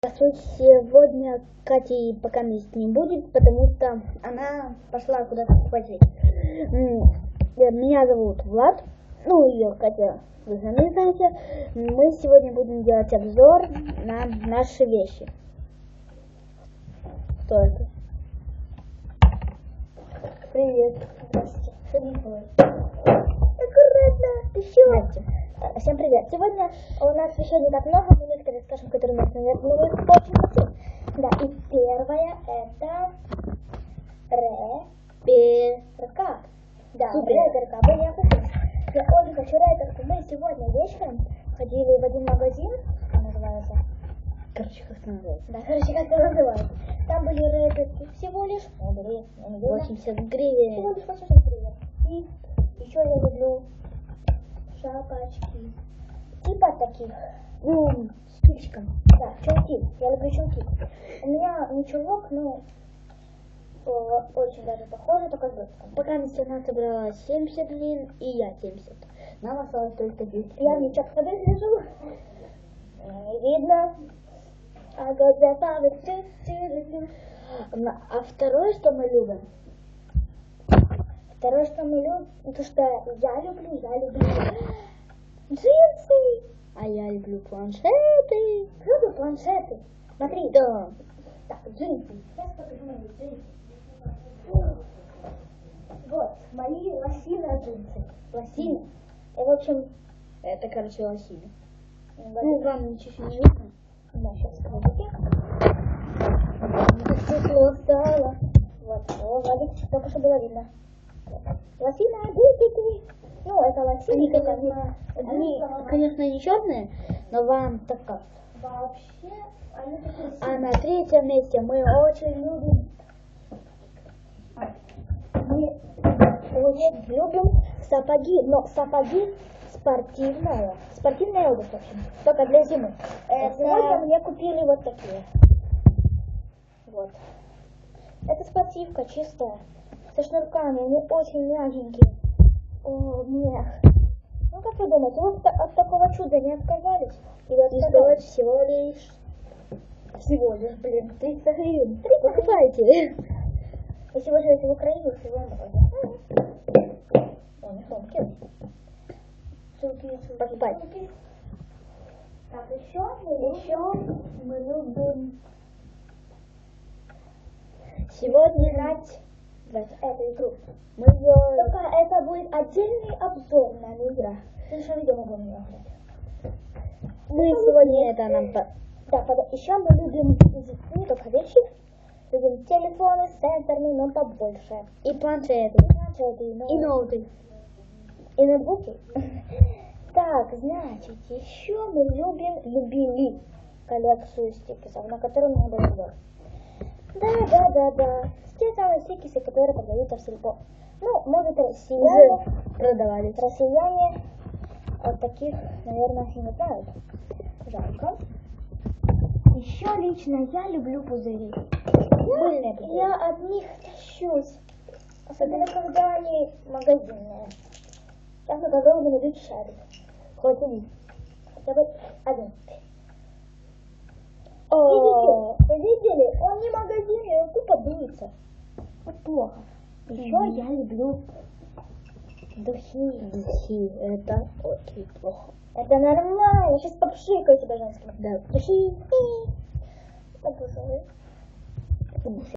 Сегодня Кати пока есть не будет, потому что она пошла куда-то покупать. Меня зовут Влад, ну ее Катя, вы сами знаете. Мы сегодня будем делать обзор на наши вещи. Что это? Привет. Здравствуйте. Садитесь. Аккуратно. Еще. Всем привет! Сегодня у нас еще не так много, но некоторые скажем, которые у нас, наверное, очень хотим. Да, и первое это рэперка. Да, рэперка. Вы я хочу. Я очень хочу рэперку. Мы сегодня вечером ходили в один магазин, что называется. Короче, как это называется? Да, короче, как это называется. Там были рэперки всего лишь, ну, были, я не знаю, 80 гривен. всего лишь 80 гривен. И еще я люблю шапочки. Типа таких, ну, с. Да, чулки. Я люблю чулки. У меня не чулок, но о, очень даже похоже, только с блеском. Пока она собрала 70 гривен, и я 70. Нам осталось только 10 Я в ничего ходы лежу. Видно. А. На- А второе, что мы любим, Второе, что мы любим, то что я люблю, я люблю джинсы. а я люблю планшеты. Люблю планшеты. Смотри, Да. Так, джинсы. Сейчас покажу мои джинсы. Вот, мои лосины джинсы. Лосины. В общем, Это, короче, лосины. Ну, вам ничего не видно. да, сейчас скажу. Стекло стало. Вот, о, Владик, только что было видно. Лосина джинсы. Ну, это лосины. Они, на они, джинсовом. конечно, не черные, но вам так кажется. Вообще, они такие А на третьем месте мы очень любим Мы очень любим сапоги, но сапоги спортивная. Спортивная обувь, в общем, только для зимы. Э, Это- Сегодня мне купили вот такие. Вот. Это спортивка чистая, со шнурками, они очень мягенькие. О, мех. Ну, как вы думаете, вы от, такого чуда не отказались? Или и отказались? всего лишь, всего лишь, блин, 300 гривен. 300 Покупайте. Если вы живете в Украине, всего можно. О, не сумки. Сумки, сумки, Покупайте. Так, еще, еще мы любим Сегодня играть в эту игру. мы ее... Только это будет отдельный обзор на. Потому что видео мы будем ее играть. Мы сегодня это нам... Да, под- еще мы любим не только вещи, любим телефоны сенсорные, но побольше. И планшеты. И планшеты, но- И ноуты. И ноутбуки. Так, значит, еще мы любим, любили коллекцию стикеров, на которой у меня был обзор. Да, да, да, да. Те самые стикеры, которые продаются в сельпо. Ну, может, россияне, Уже продавались. россияне вот таких, наверное, не знают. Жалко. Еще лично я люблю пузыри. Мыльные пузыри. Я от них тащусь. Особенно, когда они магазинные. Сейчас мы попробуем набить шарик. Хоть один. Хотя бы один. Видите? Видели? Он не магазинный, он тупо дуется. Вот плохо. Еще я люблю духи. духи. Это очень плохо. Это нормально. Сейчас попшикаю тебя женским. Да. Духи. Обожаю.